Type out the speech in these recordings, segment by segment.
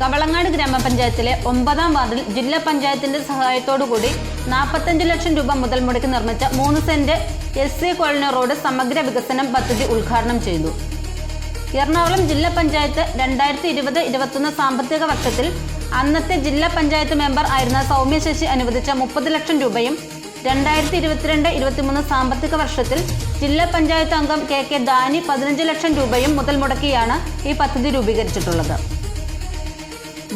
കവളങ്ങാട് ഗ്രാമപഞ്ചായത്തിലെ ഒമ്പതാം വാർഡിൽ ജില്ലാ പഞ്ചായത്തിന്റെ സഹായത്തോടുകൂടി നാൽപ്പത്തഞ്ച് ലക്ഷം രൂപ മുതൽ മുടക്കി നിർമ്മിച്ച മൂന്ന് cent S C colony road സമഗ്ര വികസനം പദ്ധതി ഉദ്ഘാടനം ചെയ്തു. എറണാകുളം ജില്ലാ പഞ്ചായത്ത് രണ്ടായിരത്തി ഇരുപത് ഇരുപത്തൊന്ന് സാമ്പത്തിക വർഷത്തിൽ അന്നത്തെ ജില്ലാ പഞ്ചായത്ത് മെമ്പർ ആയിരുന്ന സൗമ്യ ശശി അനുവദിച്ച മുപ്പത് ലക്ഷം രൂപയും രണ്ടായിരത്തി ഇരുപത്തിരണ്ട് ഇരുപത്തിമൂന്ന് സാമ്പത്തിക വർഷത്തിൽ ജില്ലാ പഞ്ചായത്ത് അംഗം കെ കെ ദാനി പതിനഞ്ച് ലക്ഷം രൂപയും മുതൽ മുടക്കിയാണ് ഈ പദ്ധതി രൂപീകരിച്ചിട്ടുള്ളത്.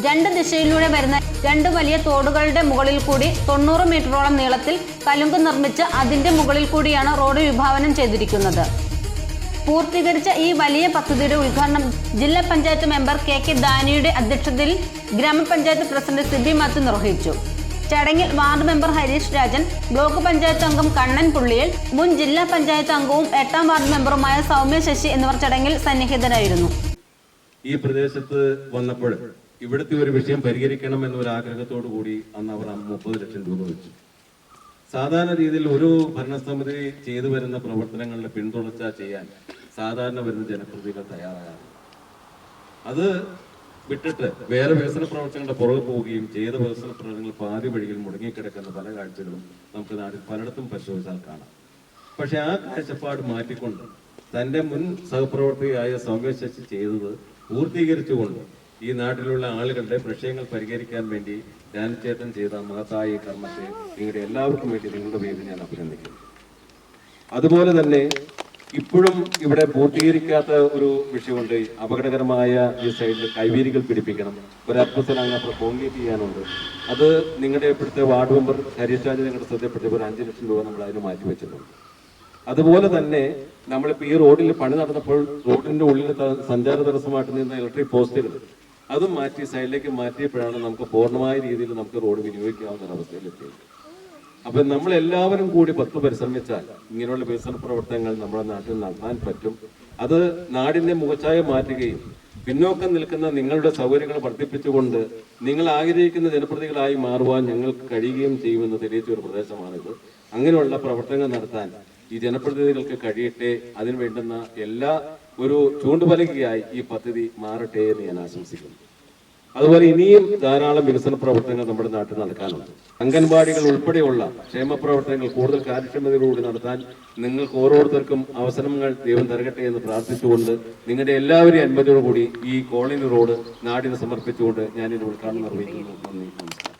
രണ്ട് ദിശയിലൂടെ വരുന്ന രണ്ട് വലിയ തോടുകളുടെ മുകളിൽ കൂടി തൊണ്ണൂറ് മീറ്ററോളം നീളത്തിൽ കലുങ്ക് നിർമ്മിച്ച് അതിന്റെ മുകളിൽ കൂടിയാണ് റോഡ് വിഭാവനം ചെയ്തിരിക്കുന്നത്. പൂർത്തീകരിച്ച ഈ വലിയ പദ്ധതിയുടെ ഉദ്ഘാടനം ജില്ലാ പഞ്ചായത്ത് മെമ്പർ കെ കെ ദാനിയുടെ അധ്യക്ഷതയിൽ ഗ്രാമപഞ്ചായത്ത് പ്രസിഡന്റ് സിബി മാത്യു നിർവഹിച്ചു. ചടങ്ങിൽ ward member Harish Rajan block panchayat അംഗം കണ്ണൻ പുള്ളിയിൽ മുൻ ജില്ലാ പഞ്ചായത്ത് അംഗവും എട്ടാം വാർഡ് മെമ്പറുമായ സൗമ്യ ശശി എന്നിവർ ചടങ്ങിൽ സന്നിഹിതരായിരുന്നു. ഈ പ്രദേശത്ത് വന്നപ്പോൾ ഇവിടുത്തെ ഒരു വിഷയം പരിഹരിക്കണം എന്നൊരു ആഗ്രഹത്തോടു കൂടി അന്ന് അവർ മുപ്പത് ലക്ഷം രൂപ വെച്ചു. സാധാരണ രീതിയിൽ ഒരു ഭരണസമിതി ചെയ്തു വരുന്ന പ്രവർത്തനങ്ങളുടെ പിന്തുണച്ച ചെയ്യാൻ സാധാരണ വരുന്ന ജനപ്രതികൾ തയ്യാറാകാറ് അത് വിട്ടിട്ട് വേറെ വികസന പ്രവർത്തനങ്ങളുടെ പുറകെ പോവുകയും ചെയ്ത വികസന പ്രവർത്തനങ്ങൾ പാതി വഴിയിൽ മുടങ്ങിക്കിടക്കുന്ന പല കാഴ്ചകളും നമുക്ക് നാട്ടിൽ പലയിടത്തും പരിശോധിച്ചാൽ കാണാം. പക്ഷെ ആ കാഴ്ചപ്പാട് മാറ്റിക്കൊണ്ട് തന്റെ മുൻ സഹപ്രവർത്തകയായ സൗമ്യ ശശി ചെയ്തത് പൂർത്തീകരിച്ചുകൊണ്ട് ഈ നാട്ടിലുള്ള ആളുകളുടെ പ്രശ്നങ്ങൾ പരിഹരിക്കാൻ വേണ്ടി ധ്യാനചേതൻ ചെയ്ത മഹത്തായ കർമ്മത്തെ നിങ്ങളുടെ എല്ലാവർക്കും വേണ്ടി നിങ്ങളുടെ പേരിൽ ഞാൻ അഭിനന്ദിക്കുന്നു. അതുപോലെ തന്നെ ഇപ്പോഴും ഇവിടെ പൂർത്തീകരിക്കാത്ത ഒരു വിഷയമുണ്ട്. അപകടകരമായ ഈ സൈഡിൽ കൈവീരികൾ പിടിപ്പിക്കണം. ഒരു അല്പസ്ഥലം അത്ര കോൺക്രീറ്റ് ചെയ്യാനുണ്ട്. അത് നിങ്ങളുടെ ഇപ്പോഴത്തെ വാർഡ് മെമ്പർ ഹരീഷ് രാജ് നിങ്ങളുടെ ശ്രദ്ധപ്പെട്ടപ്പോൾ ഒരു അഞ്ച് ലക്ഷം രൂപ നമ്മൾ അതിന് മാറ്റി വെച്ചിട്ടുണ്ട്. അതുപോലെ തന്നെ നമ്മളിപ്പോൾ ഈ റോഡിൽ പണി നടന്നപ്പോൾ റോഡിന്റെ ഉള്ളിൽ സഞ്ചാര തടസ്സമായിട്ട് നിന്ന ഇലക്ട്രിക് പോസ്റ്റുകൾ അതും മാറ്റി സൈഡിലേക്ക് മാറ്റിയപ്പോഴാണ് നമുക്ക് പൂർണമായ രീതിയിൽ നമുക്ക് റോഡ് വിനിയോഗിക്കാവുന്ന ഒരവസ്ഥയിലെത്തിയത് നമ്മൾ എല്ലാവരും കൂടി പത്ത് പരിശ്രമിച്ചാൽ ഇങ്ങനെയുള്ള വികസന പ്രവർത്തനങ്ങൾ നമ്മുടെ നാട്ടിൽ നടത്താൻ പറ്റും. അത് നാടിന്റെ മുഖച്ഛായ മാറ്റുകയും പിന്നോക്കം നിൽക്കുന്ന നിങ്ങളുടെ സൗകര്യങ്ങൾ വർദ്ധിപ്പിച്ചുകൊണ്ട് നിങ്ങൾ ആഗ്രഹിക്കുന്ന ജനപ്രതികളായി മാറുവാൻ ഞങ്ങൾക്ക് കഴിയുകയും ചെയ്യുമെന്ന് തെളിയിച്ച ഒരു പ്രദേശമാണിത്. അങ്ങനെയുള്ള പ്രവർത്തനങ്ങൾ നടത്താൻ ഈ ജനപ്രതിനിധികൾക്ക് കഴിയട്ടെ അതിന് വേണ്ടുന്ന എല്ലാ ഒരു ചൂണ്ടുപലകയായി ഈ പദ്ധതി മാറട്ടെ എന്ന് ഞാൻ ആശംസിക്കുന്നു. അതുപോലെ ഇനിയും ധാരാളം വികസന പ്രവർത്തനങ്ങൾ നമ്മുടെ നാട്ടിൽ നടക്കാനുണ്ട്. അംഗൻവാടികൾ ഉൾപ്പെടെയുള്ള ക്ഷേമ പ്രവർത്തനങ്ങൾ കൂടുതൽ കാര്യക്ഷമതയിലൂടെ നടത്താൻ നിങ്ങൾക്ക് ഓരോരുത്തർക്കും അവസരങ്ങൾ ദൈവം തരകട്ടെ എന്ന് പ്രാർത്ഥിച്ചുകൊണ്ട് നിങ്ങളുടെ എല്ലാവരെയും അനുമതിയോടുകൂടി ഈ കോളനി റോഡ് നാടിന് സമർപ്പിച്ചുകൊണ്ട് ഞാൻ ഇത് ഉദ്ഘാടനം നിർവഹിക്കുന്നു. നന്ദി നമസ്കാരം.